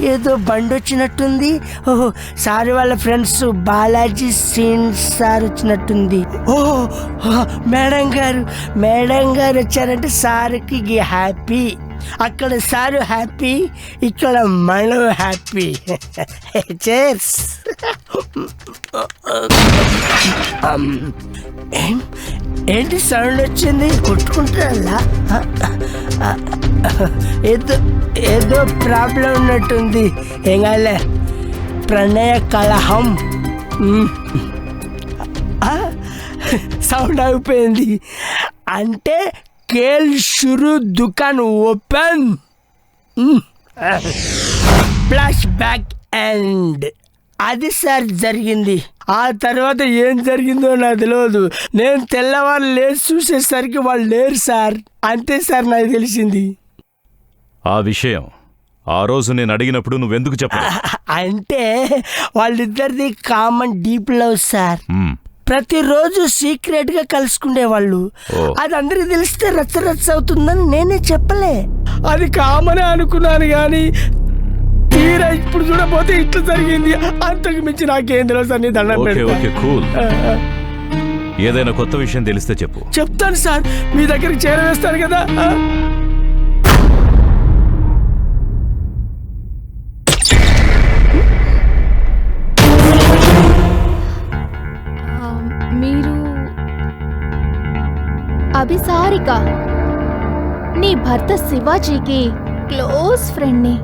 ఏదో బండి వచ్చినట్టుంది ఓహో సార్ వాళ్ళ ఫ్రెండ్స్ బాలాజీ సీన్ సార్ వచ్చినట్టుంది. ఓ మేడం గారు మేడం గారు వచ్చారంటే సార్కి హ్యాపీ. అక్కడ సారు హ్యాపీ ఇక్కడ మనం హ్యాపీ. చేర్స్ ఏంటి సౌండ్ వచ్చింది? కొట్టుకుంటారా ఏదో ఏదో ప్రాబ్లం ఉన్నట్టుంది. ఏం కాలే ప్రణయ కలహం. సౌండ్ అయిపోయింది అంటే కేల్ షురు దుకాన్ ఓపెన్. ఫ్లాష్ బ్యాక్ అండ్ అది సార్ జరిగింది. ఆ తర్వాత ఏం జరిగిందో నాకు తెలియదు నేను తెల్లవారు లేచి చూసేసరికి వాళ్ళు లేరు సార్. అంతే సార్ నాకు తెలిసింది. ఆ విషయం ఆ రోజు నేను అడిగినప్పుడు నువ్వెందుకు చెప్ప అంటే వాళ్ళిద్దరిది కామన్ డీప్ లవ్ సార్ ప్రతిరోజు సీక్రెట్గా కలుసుకునేవాళ్ళు. అది అందరికి తెలిస్తే రచ్చ రచ్చ అవుతుందని నేనే చెప్పలే. అది కామనే అనుకున్నాను కానీ తీరా ఇప్పుడు చూడబోతే ఇట్లా జరిగింది. అంతకు మించి నాకేం తెలుసు అని దండం. ఏదైనా కొత్త విషయం తెలిస్తే చెప్పు. చెప్తాను సార్ మీ దగ్గరికి చేరవేస్తాను కదా. అభిసారిక. నీ భర్త శివాజీకి క్లోజ్ ఫ్రెండ్ని.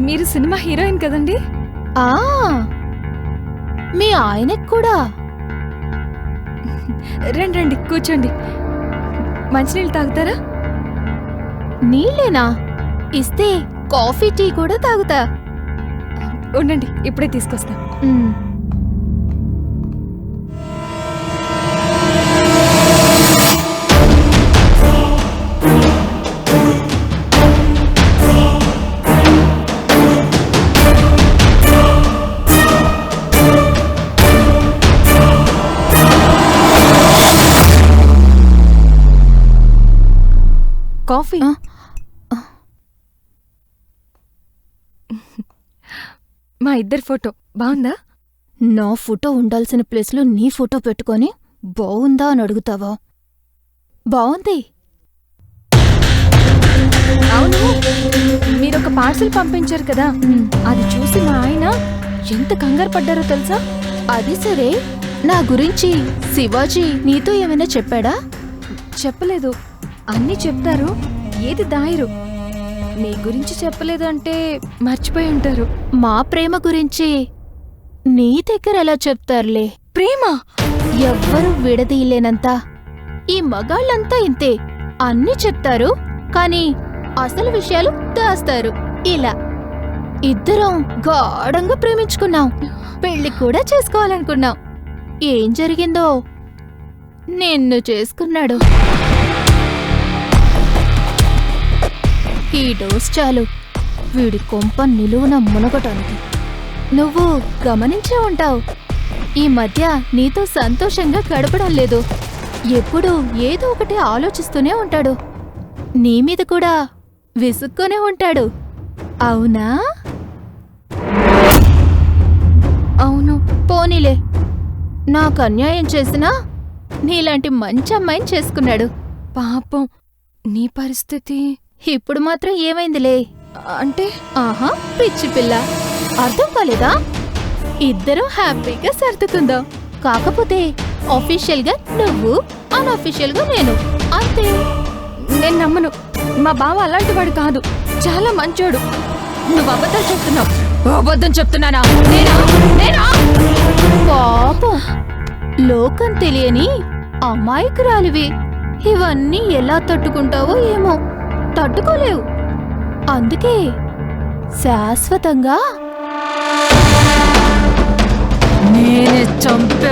మీరు సినిమా హీరోయిన్ కదండి? ఆ! మీ ఆయనకు కూడా. రండి రండి కూర్చోండి. మంచినీళ్ళు తాగుతారా? నీళ్ళేనా? ఇస్తే కాఫీ టీ కూడా తాగుతా. ఉండండి ఇప్పుడే తీసుకొస్తా. కాఫీ. మా ఇద్దరి ఫోటో. బాగుందా? నా ఫోటో ఉండాల్సిన ప్లేస్లో నీ ఫోటో పెట్టుకొని బావుందా అని అడుగుతావా? బావుంది అవును. మీరు ఒక పార్సిల్ పంపించారు కదా. అది చూసి మా ఆయన ఎంత కంగారు పడ్డారో తెలుసా? అది సరే. నా గురించి శివాజీ నీతో ఏమైనా చెప్పాడా? చెప్పలేదు. అన్నీ చెప్తారు. ఏది దాయరు? మీ గురించి చెప్పలేదు అంటే మర్చిపోయి ఉంటారు. మా ప్రేమ గురించి నీ దగ్గర ఎలా చెప్తారులే? ప్రేమ? ఎవ్వరూ విడదీయలేనంత. ఈ మగాళ్ళంతా ఇంతే. అన్నీ చెప్తారు కానీ అసలు విషయాలు దాస్తారు. ఇలా. ఇద్దరం గాఢంగా ప్రేమించుకున్నాం. పెళ్ళి కూడా చేసుకోవాలనుకున్నాం. ఏం జరిగిందో నిన్ను చేసుకున్నాడు. ఈ డోస్ చాలు. వీడి కొంప నిలువున మునగటానికి. నువ్వు గమనించే ఉంటావు. ఈ మధ్య నీతో సంతోషంగా గడపడం లేదు. ఎప్పుడూ ఏదో ఒకటి ఆలోచిస్తూనే ఉంటాడు. నీ మీద కూడా విసుక్కునే ఉంటాడు. అవునా? అవును పోనీలే. నాకు అన్యాయం చేసినా నీలాంటి మంచి అమ్మాయిని చేసుకున్నాడు. పాపం నీ పరిస్థితి ఇప్పుడు మాత్రం ఏమైందిలే? అంటే ఆహా పిచ్చి పిల్ల. అర్థం కాలేదా? ఇద్దరం హ్యాపీగా సర్దుకుందాం. కాకపోతే ఆఫీషియల్గా నువ్వు అన్ఆఫీషియల్గా నేను. అంతే. నేను నమ్మను. మా బావ అలాంటి వాడు కాదు. చాలా మంచోడు. నువ్వు అబద్ధం చెప్తున్నావు. అబద్ధం చెప్తున్నానా? నేనా? నేనా? పాపం. లోకం తెలియని అమాయకురాలివి. ఇవన్నీ ఎలా తట్టుకుంటావో ఏమో. తట్టుకోలేవు. అందుకే శాశ్వతంగా నేనే చంపే